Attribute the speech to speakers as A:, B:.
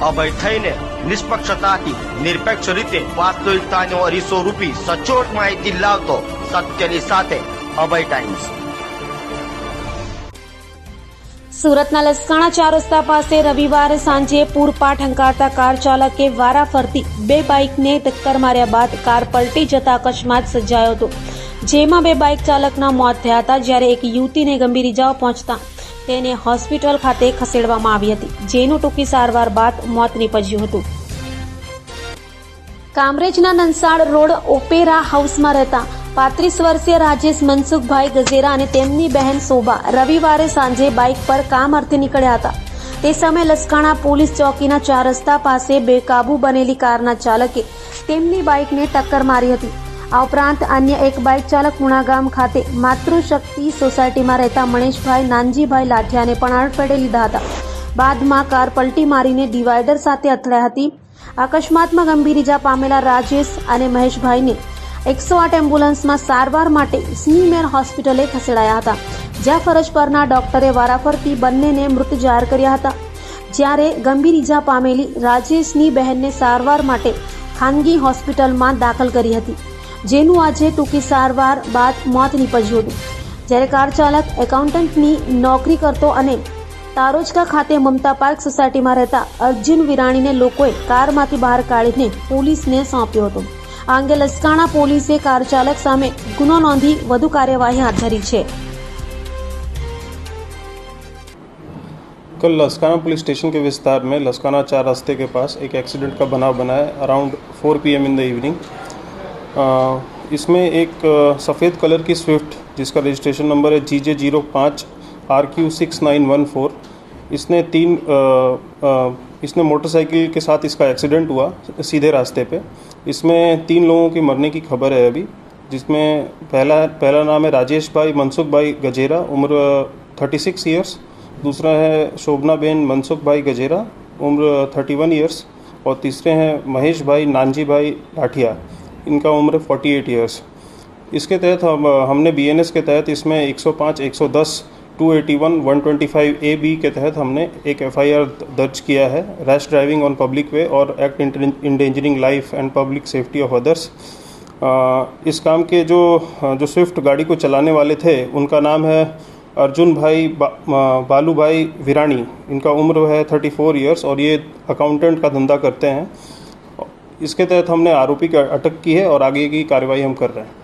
A: અભય થઈને નિષ્પક્ષતાથી, નિરપેક્ષ રીતે વાસ્તવિકતાનો અરીસો રૂપી સચોટ માહિતી લાવતો સત્યની સાથે અભય ટાઈમ્સ
B: સુરતના લસકાણા ચાર રસ્તા પાસે રવિવારે સાંજે પૂરપાટ હંકારતા કાર ચાલકે વારાફરતી બે બાઇકને ટક્કર માર્યા બાદ કાર પલટી જતા અકસ્માત સર્જાયો હતો. જેમાં બે બાઇક ચાલકના મોત થયા હતા, જ્યારે એક યુવતીને ગંભીર ઇજાઓ પહોંચતા તેને હોસ્પિટલ ખાતે ખસેડવામાં આવી હતી, જેનું ટૂંકી સારવાર બાદ મોત નીપજ્યું હતું. કામરેજના નંસાડ રોડ ઓપેરા હાઉસમાં રહેતા પાંત્રીસ વર્ષીય રાજેશ મનસુખભાઈ ગજેરા અને તેમની બહેન શોભા રવિવારે સાંજે બાઇક પર કામ અર્થે નીકળ્યા હતા. તે સમયે લસકાણા પોલીસ ચોકીના ચાર રસ્તા પાસે બેકાબુ બનેલી કારના ચાલકે તેમની બાઇકને ટક્કર મારી હતી. આ ઉપરાંત અન્ય એક બાઇક ચાલક પુણાગામ ખાતે માતૃશક્તિ સોસાયટીમાં રહેતા મણેશભાઈ નાનજીભાઈ લાઠિયાને પણ અડફેટે લીધા હતા. બાદમાં કાર પલટી મારીને ડિવાઈડર સાથે અથડાઈ હતી. અકસ્માતમાં ગંભીર ઇજા પામેલા રાજેશ અને મહેશભાઈને એકસો આઠ એમ્બ્યુલન્સમાં સારવાર માટે સ્નીમેર હોસ્પિટલે ખસેડાયા હતા. જ્યાં ફરજ પરના ડોક્ટરે વારાફરતી બંનેને મૃત જાહેર કર્યા હતા. જ્યારે ગંભીર ઇજા પામેલી રાજેશની બહેનને સારવાર માટે ખાનગી હોસ્પિટલમાં દાખલ કરી હતી. જેનું આજે ટૂંકી સારવાર બાદ મોત નીપજ્યું હતું જ્યારે કાર ચાલક એકાઉન્ટન્ટની નોકરી કરતો અને તારોજકા ખાતે મમતા પાર્ક સોસાયટીમાં રહેતા અર્જુન વિરાણીને લોકોએ કારમાંથી બહાર કાઢીને પોલીસને સોંપ્યો હતો આ અંગે લસકાણા પોલીસે કાર ચાલક સામે ગુનો નોંધી વધુ કાર્યવાહી હાથ ધરી છે
C: कल लसकाना पुलिस स्टेशन के विस्तार में लसकाना चार रास्ते के पास एक एक्सीडेंट का बनाव बना है around four P M in the evening इसमें एक सफ़ेद कलर की स्विफ्ट जिसका रजिस्ट्रेशन नंबर है जी जे ज़ीरो पाँच R Q six nine one four इसने तीन अ, अ, इसने मोटरसाइकिल के साथ इसका एक्सीडेंट हुआ सीधे रास्ते पे। इसमें तीन लोगों की मरने की खबर है अभी जिसमें पहला पहला नाम है राजेश भाई मनसुख भाई गजेरा उम्र थर्टी सिक्स ईयर्स दूसरा है शोभना बेन मनसुख भाई गजेरा उम्र थर्टी वन ईयर्स और तीसरे हैं महेश भाई नानजी भाई लाठिया इनका उम्र फोर्टी एट ईयर्स इसके तहत हम हमने बीएनएस के तहत इसमें 105, 110, 281, 125 ए बी के तहत हमने एक एफआईआर दर्ज किया है rash driving on public way और act endangering life and public safety of others. इस काम के जो जो स्विफ्ट गाड़ी को चलाने वाले थे उनका नाम है अर्जुन भाई बा, बालू भाई विरानी। इनका उम्र है थर्टी फोर ईयर्स और ये अकाउंटेंट का धंधा करते हैं। इसके तहत हमने आरोपी की अटक की है और आगे की कार्रवाई हम कर रहे हैं